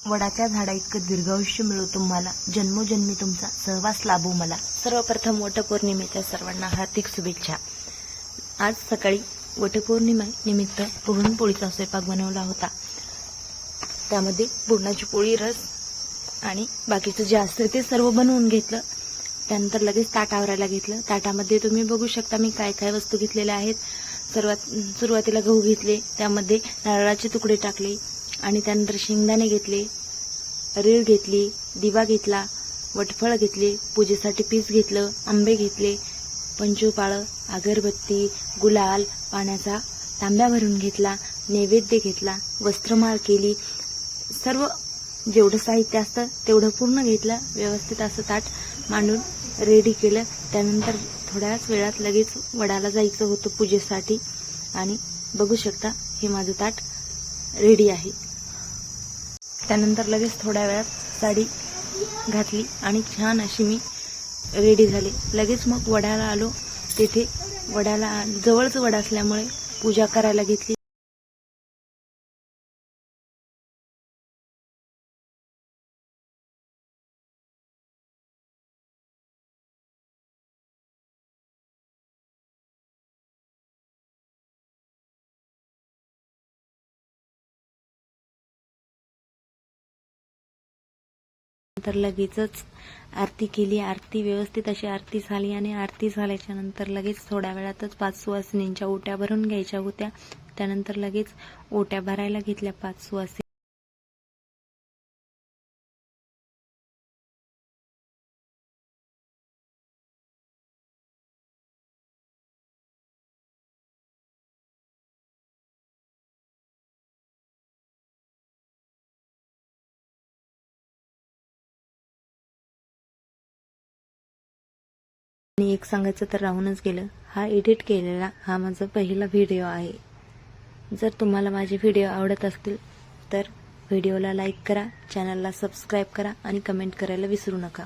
वडाच्या झाडा इतकं दीर्घायुष्य मिळो तुम्हाला. जन्मोजन्मी तुमचा सहवास लाभो मला. सर्वप्रथम वटपौर्णिमेच्या सर्वांना हार्दिक शुभेच्छा. आज सकाळी वटपौर्णिमा निमित्त पुरणपोळीचा स्वयंपाक बनवला होता. त्यामध्ये पुरणाची पोळी रस आणि बाकीचं जे असतं ते सर्व बनवून घेतलं. त्यानंतर लगेच ताट आवरायला घेतलं. ताटामध्ये तुम्ही बघू शकता मी काय काय वस्तू घेतलेल्या आहेत. सर्वात सुरुवातीला गहू घेतले. त्यामध्ये नारळाचे तुकडे टाकले. आणि त्यानंतर शेंगदाणे घेतले रीळ घेतली दिवा घेतला वटफळ घेतले पूजेसाठी पीस घेतलं आंबे घेतले पंचोपाळं अगरबत्ती गुलाल पाण्याचा तांब्या भरून घेतला नैवेद्य घेतला वस्त्रमाळ केली सर्व जेवढं साहित्य असतं तेवढं पूर्ण घेतलं व्यवस्थित असं ताट मांडून रेडी केलं. त्यानंतर थोड्याच वेळात लगेच वडाला जायचं होतं पूजेसाठी. आणि बघू शकता हे माझं ताट रेडी आहे. त्यानंतर लगेच थोड्या वेळात साडी घातली आणि छान अशी मी रेडी झाले. लगेच मग वड्याला आलो. तेथे वड्याला जवळच वडा असल्यामुळे पूजा करायला घेतली. नंतर लगेचच आरती केली. आरती व्यवस्थित अशी आरती झाली आणि आरती झाल्याच्यानंतर लगेच थोड्या वेळातच पाच सुवासिनींच्या ओट्या भरून घ्यायच्या होत्या. त्यानंतर लगेच ओट्या भरायला घेतल्या पाच सुवासिनी आणि एक सांगायचं तर राहूनच गेलं. हा एडिट केलेला हा माझा पहिला व्हिडिओ आहे. जर तुम्हाला माझे व्हिडिओ आवडत असतील तर व्हिडिओला लाईक करा चॅनलला सबस्क्राईब करा आणि कमेंट करायला विसरू नका.